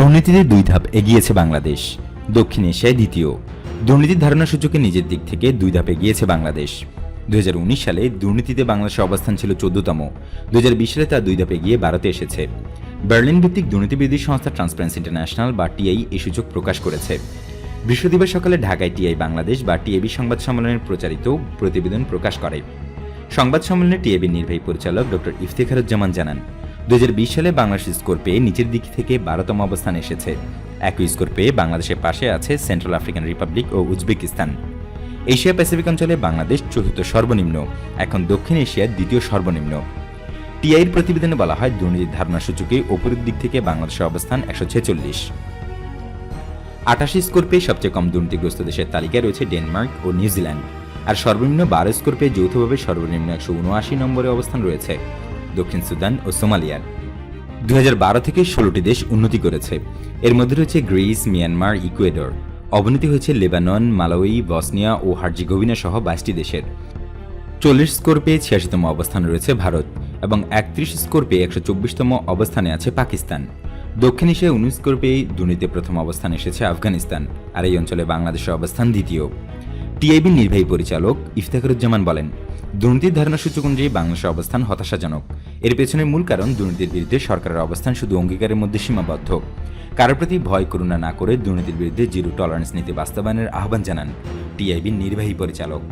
দুর্নীতিতে দুই ধাপ এগিয়েছে বাংলাদেশ। দক্ষিণ এশিয়ায় দ্বিতীয়। দুর্নীতির ধারণা সূচকে নিজের দিক থেকে দুই ধাপ এগিয়েছে বাংলাদেশ। উনিশ সালে দুর্নীতিতে বাংলাদেশের অবস্থান ছিল চোদ্দতম। দু সালে তা দুই ধাপে গিয়ে ভারতে এসেছে। বার্লিন ভিত্তিক দুর্নীতিবিরোধী সংস্থা ট্রান্সপারেন্সি ইন্টারন্যাশনাল, বা টিআই এই সূচক প্রকাশ করেছে। বৃহস্পতিবার সকালে ঢাকায় টিআই বাংলাদেশ, বা টিএবি সংবাদ সম্মেলনের প্রচারিত প্রতিবেদন প্রকাশ করে। সংবাদ সম্মেলনে টিএবির নির্বাহী পরিচালক ডক্টর ইফতেখারুজ্জামান জানান দুই হাজার বিশ সালে বাংলাদেশ স্কোর পেয়ে নিচের দিক থেকে বারোতম অবস্থানে এসেছে। একই স্কোর পেয়ে বাংলাদেশের পাশে আছে সেন্ট্রাল আফ্রিকান রিপাবলিক ও উজবেকিস্তান। এশিয়া প্যাসিফিক অঞ্চলে বাংলাদেশ চতুর্থ সর্বনিম্ন, এখন দক্ষিণ এশিয়ার দ্বিতীয় সর্বনিম্ন। টিআইয়ের প্রতিবেদনে বলা হয়, দুর্নীতির ধারণা সূচকে ওপরের দিক থেকে বাংলাদেশের অবস্থান একশো ছেচল্লিশ। আটাশি স্কোর পেয়ে সবচেয়ে কম দুর্নীতিগ্রস্ত দেশের তালিকায় রয়েছে ডেনমার্ক ও নিউজিল্যান্ড। আর সর্বনিম্ন বারো স্কোর পেয়ে যৌথভাবে সর্বনিম্ন একশো উনআশি নম্বরে অবস্থান রয়েছে। দক্ষিণ সুদান ও সোমালিয়ার দু থেকে ষোলোটি দেশ উন্নতি করেছে। এর মধ্যে রয়েছে গ্রিস, মিয়ানমার, ইকুয়েডর। অবনতি হয়েছে লেবানন, মালাউই, বসনিয়া ও হার্জিগোভিনা সহ বাইশটি দেশের। চল্লিশ স্কোর পেয়ে ছিয়াশিতম অবস্থানে রয়েছে ভারত এবং একত্রিশ স্কোর পেয়ে একশো চব্বিশতম অবস্থানে আছে পাকিস্তান। দক্ষিণ এশিয়ায় উনিশ স্কোর পেয়ে দুর্নীতিতে প্রথম অবস্থানে এসেছে আফগানিস্তান। আর এই অঞ্চলে বাংলাদেশের অবস্থান দ্বিতীয়। টিআইবির নির্বাহী পরিচালক ইফতেখারুজ্জামান বলেন, দুর্নীতির ধারণা সূচক অনুযায়ী বাংলাদেশের অবস্থান হতাশাজনক। এর পেছনের মূল কারণ দুর্নীতির বিরুদ্ধে সরকারের অবস্থান শুধু অঙ্গীকারের মধ্যে সীমাবদ্ধ। কারোর প্রতি ভয়, করুণা না করে দুর্নীতির বিরুদ্ধে জিরো টলারেন্স নীতি বাস্তবায়নের আহ্বান জানান টিআইবির নির্বাহী পরিচালক।